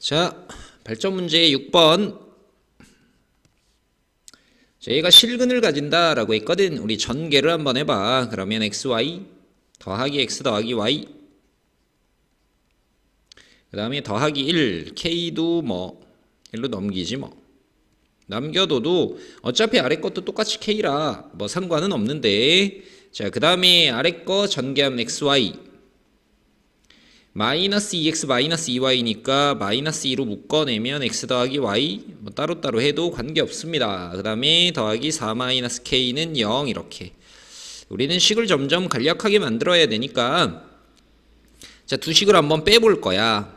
자, 발전 문제 6번. 저희가 실근을 가진다라고 했거든. 우리 전개를 한번 해봐. 그러면 xy 더하기 x 더하기 y. 그 다음에 더하기 1, k도 뭐 1로 넘기지 뭐. 남겨둬도 어차피 아래 것도 똑같이 k라 뭐 상관은 없는데. 자, 그 다음에 아래 거 전개하면 xy. 마이너스 2x 마이너스 2y니까 마이너스 2로 묶어내면 x 더하기 y 뭐 따로따로 해도 관계없습니다. 그 다음에 더하기 4 마이너스 k는 0 이렇게 우리는 식을 점점 간략하게 만들어야 되니까 자 두 식을 한번 빼볼 거야.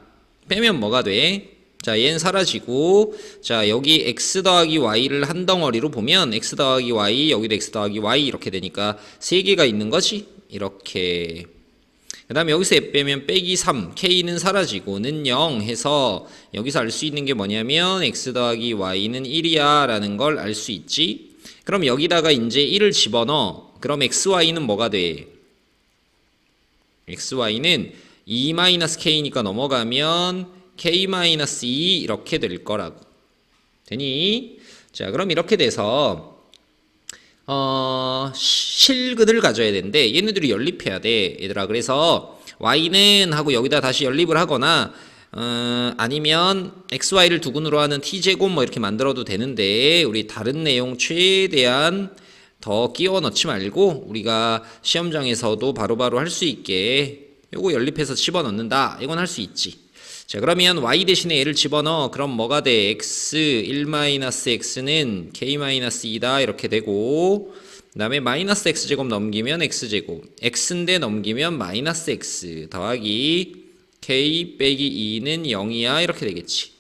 빼면 뭐가 돼? 자 얘는 사라지고 자 여기 x 더하기 y를 한 덩어리로 보면 x 더하기 y 여기도 x 더하기 y 이렇게 되니까 세 개가 있는 거지 이렇게 그 다음에 여기서 f 빼면 빼기 3 k는 사라지고는 0 해서 여기서 알 수 있는 게 뭐냐면 x 더하기 y는 1이야 라는 걸 알 수 있지? 그럼 여기다가 이제 1을 집어넣어. 그럼 xy는 뭐가 돼? xy는 2-k니까 넘어가면 k-2 이렇게 될 거라고. 되니? 자 그럼 이렇게 돼서 어, 실근을 가져야 되는데 얘네들이 연립해야 돼 얘들아. 그래서 y는 하고 여기다 다시 연립을 하거나 어, 아니면 xy를 두근으로 하는 t제곱 뭐 이렇게 만들어도 되는데 우리 다른 내용 최대한 더 끼워 넣지 말고 우리가 시험장에서도 바로바로 할 수 있게 요거 연립해서 집어넣는다. 이건 할 수 있지 자 그러면 y 대신에 얘를 집어넣어. 그럼 뭐가 돼? x 1-x는 k-2다. 이렇게 되고 그 다음에 마이너스 x제곱 넘기면 x제곱. x인데 넘기면 마이너스 x 더하기 k 빼기 2는 0이야. 이렇게 되겠지.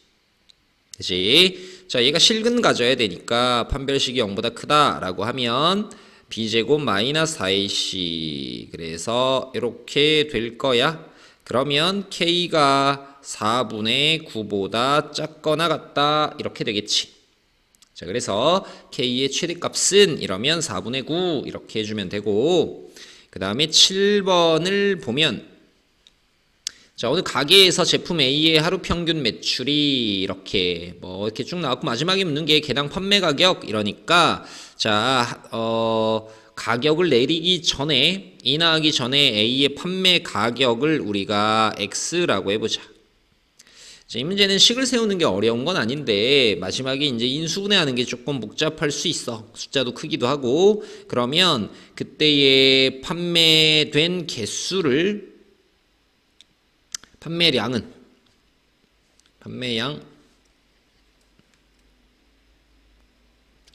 그치? 자 얘가 실근 가져야 되니까 판별식이 0보다 크다라고 하면 b제곱 마이너스 4ac 그래서 이렇게 될 거야 그러면 k가 4분의 9보다 작거나 같다. 이렇게 되겠지. 자 그래서 k의 최대값은 이러면 4분의 9 이렇게 해주면 되고 그 다음에 7번을 보면 자 오늘 가게에서 제품 A의 하루 평균 매출이 이렇게 뭐 이렇게 쭉 나왔고 마지막에 묻는 게 개당 판매 가격 이러니까 자 어 가격을 내리기 전에 인하하기 전에 A의 판매 가격을 우리가 X라고 해보자. 자, 이 문제는 식을 세우는 게 어려운 건 아닌데 마지막에 이제 인수분해하는 게 조금 복잡할 수 있어. 숫자도 크기도 하고 그러면 그때의 판매된 개수를 판매량은 판매량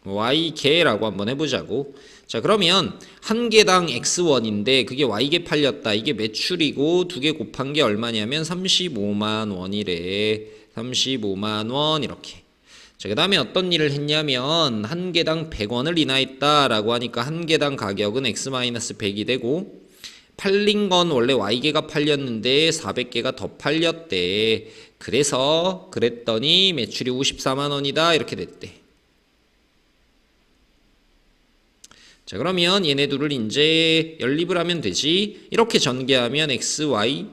y개라고 한번 해보자고. 자 그러면 한 개당 x1인데 그게 y개 팔렸다. 이게 매출이고 두 개 곱한 게 얼마냐면 35만 원이래. 35만 원 이렇게. 자, 그 다음에 어떤 일을 했냐면 한 개당 100원을 인하했다라고 하니까 한 개당 가격은 x-100이 되고 팔린 건 원래 y개가 팔렸는데 400개가 더 팔렸대. 그래서 그랬더니 매출이 54만 원이다 이렇게 됐대. 자 그러면 얘네들을 이제 연립을 하면 되지. 이렇게 전개하면 xy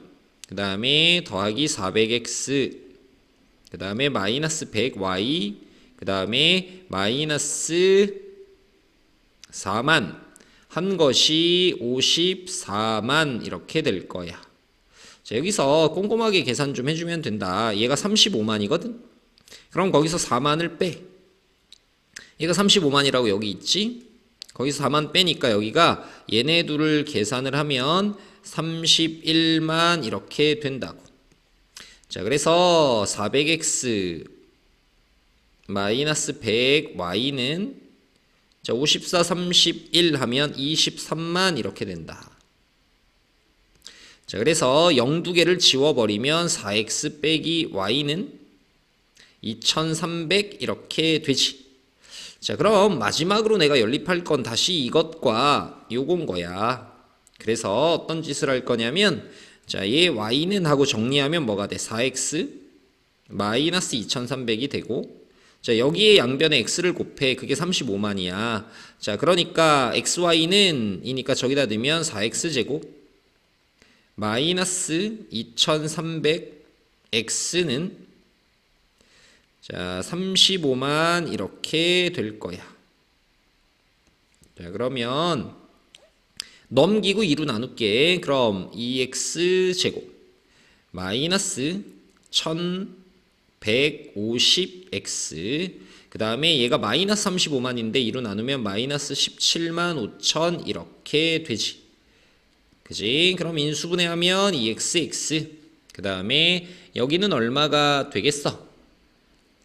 그 다음에 더하기 400x 그 다음에 마이너스 100y 그 다음에 마이너스 4만. 한 것이 54만 이렇게 될 거야. 자 여기서 꼼꼼하게 계산 좀 해주면 된다. 얘가 35만이거든. 그럼 거기서 4만을 빼. 얘가 35만이라고 여기 있지 거기서 4만 빼니까 여기가 얘네 둘을 계산을 하면 31만 이렇게 된다고. 자, 그래서 400x 마이너스 100y는 자, 54, 31 하면 23만 이렇게 된다. 자, 그래서 0 두 개를 지워버리면 4x 빼기 y는 2300 이렇게 되지. 자, 그럼 마지막으로 내가 연립할 건 다시 이것과 요건 거야. 그래서 어떤 짓을 할 거냐면, 자, 얘 y는 하고 정리하면 뭐가 돼? 4x 마이너스 2300이 되고, 자, 여기에 양변에 x를 곱해. 그게 35만이야. 자, 그러니까 xy는 이니까 저기다 넣으면 4x 제곱 마이너스 2300 x는 자, 35만 이렇게 될 거야. 자, 그러면 넘기고 2로 나눌게. 그럼 2x 제곱 마이너스 1150x 그 다음에 얘가 마이너스 35만인데 2로 나누면 마이너스 17만 5천 이렇게 되지. 그지? 그럼 인수분해하면 2xx 그 다음에 여기는 얼마가 되겠어?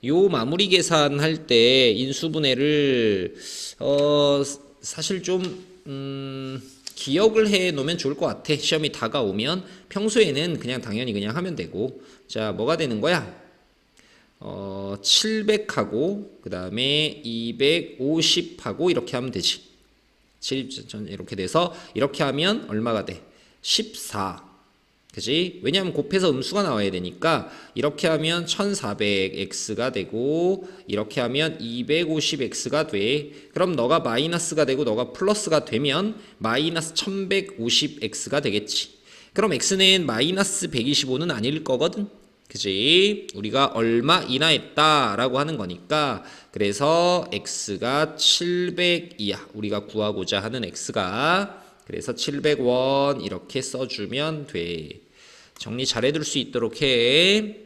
요 마무리 계산할 때 인수분해를 어 사실 좀 음, 기억을 해 놓으면 좋을 것 같아. 시험이 다가오면 평소에는 그냥 당연히 그냥 하면 되고 자 뭐가 되는 거야? 어 700하고 그 다음에 250하고 이렇게 하면 되지. 7전 이렇게 돼서 이렇게 하면 얼마가 돼? 14. 그지? 왜냐하면 곱해서 음수가 나와야 되니까 이렇게 하면 1400x가 되고 이렇게 하면 250x가 돼. 그럼 너가 마이너스가 되고 너가 플러스가 되면 마이너스 1150x가 되겠지. 그럼 x는 마이너스 125는 아닐 거거든. 그지? 우리가 얼마 이나 했다 라고 하는 거니까 그래서 x가 700이야. 우리가 구하고자 하는 x가 그래서 700원 이렇게 써주면 돼. 정리 잘 해둘 수 있도록 해.